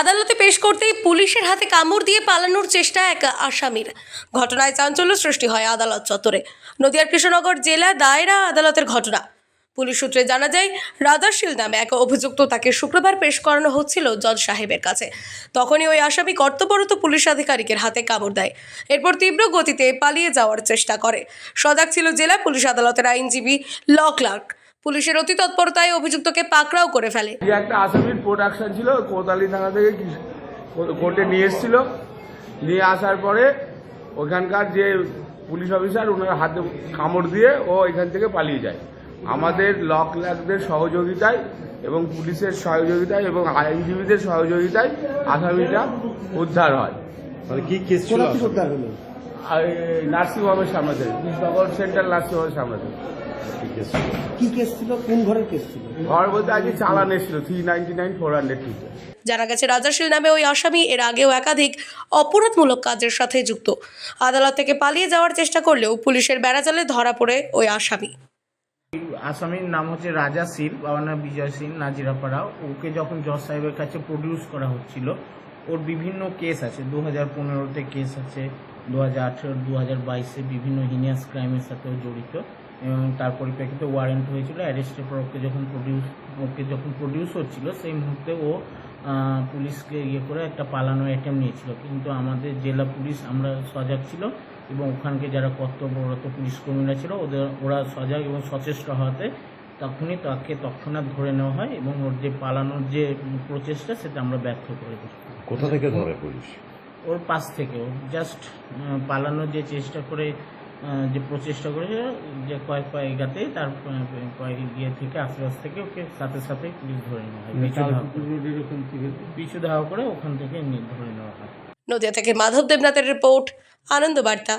আদালতে পেশ করতেই পুলিশের হাতে কামড় দিয়ে পালানোর চেষ্টা এক আসামির। ঘটনায় চাঞ্চল্য সৃষ্টি হয় আদালত চত্বরে। নদিয়ার কৃষ্ণনগর জেলা দায়রা আদালতের ঘটনা। পুলিশ সূত্রে জানা যায়, রাজাশীল নামে এক অভিযুক্ত তাকে শুক্রবার পেশ করানো হচ্ছিল জজ সাহেবের কাছে। তখনই ওই আসামি কর্তব্যরত পুলিশ আধিকারিকের হাতে কামড় দেয়। এরপর তীব্র গতিতে পালিয়ে যাওয়ার চেষ্টা করে। সজাগ ছিল জেলা পুলিশ আদালতের আইনজীবী ল ক্লার্ক। পুলিশের অতি তৎপরতায় অভিযুক্তকে পাকড়াও করে ফেলে। যে একটা আসামির প্রোডাকশন ছিল কোতালি থানা থেকে কোর্টে নিয়ে এসেছিল। নিয়ে আসার পরে ওখানকার যে পুলিশ অফিসার ওনার হাতে কামড় দিয়ে ও এখান থেকে পালিয়ে যায়। আমাদের লক ল্যাকদের সহযোগিতায় এবং পুলিশের সহযোগিতায় এবং আইনজীবীদের সহযোগিতায় আসামিটা উদ্ধার হয়। মানে কি কেস ছিল উদ্ধার হলো? নার্সিংহোমের সামনে থেকে কৃষ্ণনগর সেন্ট্রাল নার্সিংহোমের সামনে থেকে কি কেস ছিল? কি কেস কোন ঘরের কেস ছিল? ঘর বলতে আজকে চালান এসেছিল three ninety nine four hundred জানা গেছে রাজাশীল নামে ওই আসামি এর আগেও একাধিক অপরাধমূলক কাজের সাথে যুক্ত। আদালত থেকে পালিয়ে যাওয়ার চেষ্টা করলেও পুলিশের বেড়াজালে ধরা পড়ে ওই আসামি। আসামির নাম হচ্ছে রাজা সিল বাবার নাম বিজয় সিং নাজিরাপাড়া ওকে যখন জজ সাহেবের কাছে প্রডিউস করা হচ্ছিল ওর বিভিন্ন কেস আছে। দু হাজার পনেরোতে কেস আছে দু হাজার আঠেরো দু হাজার বাইশে বিভিন্ন হিনিয়াস ক্রাইমের সাথেও জড়িত এবং তার পরিপ্রেক্ষিতে ওয়ারেন্ট হয়েছিল অ্যারেস্টের পর ওকে যখন প্রডিউস ওকে যখন প্রডিউস হচ্ছিল, সেই মুহূর্তে ও পুলিশকে ইয়ে করে একটা পালানো অ্যাটেম্প নিয়েছিল। কিন্তু আমাদের জেলা পুলিশ, আমরা সজাগ ছিল এবং ওখানকে যারা কর্তব্যরত পুলিশ কর্মীরা ছিল, ওদের, ওরা সজাগ এবং সচেষ্ট হওয়াতে তখনই তাকে তৎক্ষণাৎ ধরে নেওয়া হয় এবং ওর যে পালানোর যে প্রচেষ্টা সেটা আমরা ব্যর্থ করে দিই। কোথা থেকে ধরে পুলিশ? ওর পাশ থেকে। ও জাস্ট পালানোর যে চেষ্টা করে যে প্রচেষ্টা করেছে যে কয়েক পা এগাতে তার কয়েক ইয়ে থেকে আশেপাশ থেকে ওকে সাথে সাথে পুলিশ ধরে নেওয়া হয়। পিছু ধাওয়া করে। ওখান থেকে ধরে নেওয়া হয়। নদিয়া থেকে মাধব দেবনাথের রিপোর্ট আনন্দ বার্তা